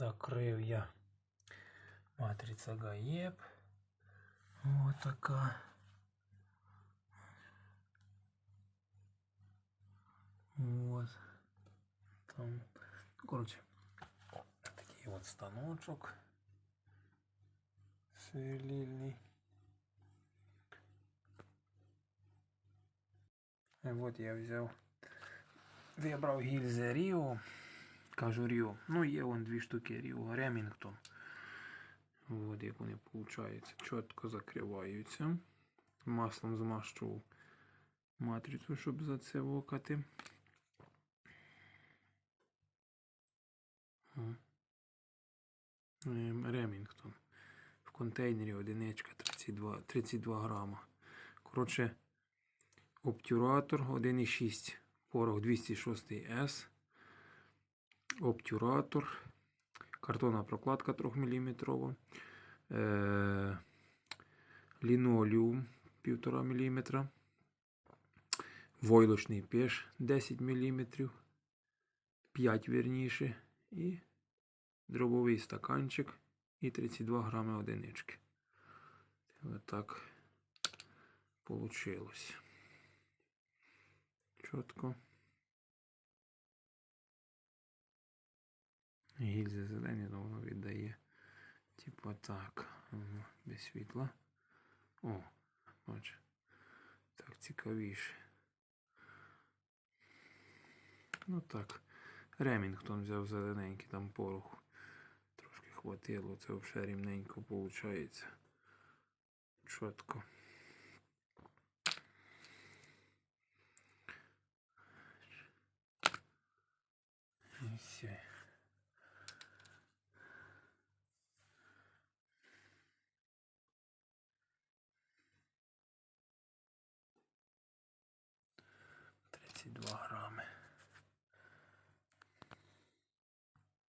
Закрив я матриця ГАЕП. Ось така. Вот. Там, короче, такий от станочок. Сверлильний. І от я взяв. Вибрав гільзи Ріо. Кажу Ріо. Ну, є вон дві штуки Ріо. Ремінгтон. От як вони виходить. Чітко закриваються. Маслом змащував матрицю, щоб зацевокати. О. Ем, Ремінгтон. В контейнері одиничка 32, 32 грама. Коротше, обтюратор 1,6 порох 206 S. Обтюратор. Картонна прокладка 3 мм. Е, лінолеум 1,5 мм. Войлочний пеш 10 мм. 5 вірніше. І дробовий стаканчик і 32 грами одинички. Отак получилось. Чітко. Гільзи зелені, але воно віддає. Типа так. Без світла. О, бач. Так цікавіше. Ну так. Ремінгтон взяв зелененький там пороху. Трошки хватило, це взагалі рівненько виходить. Чітко. І. ses doigts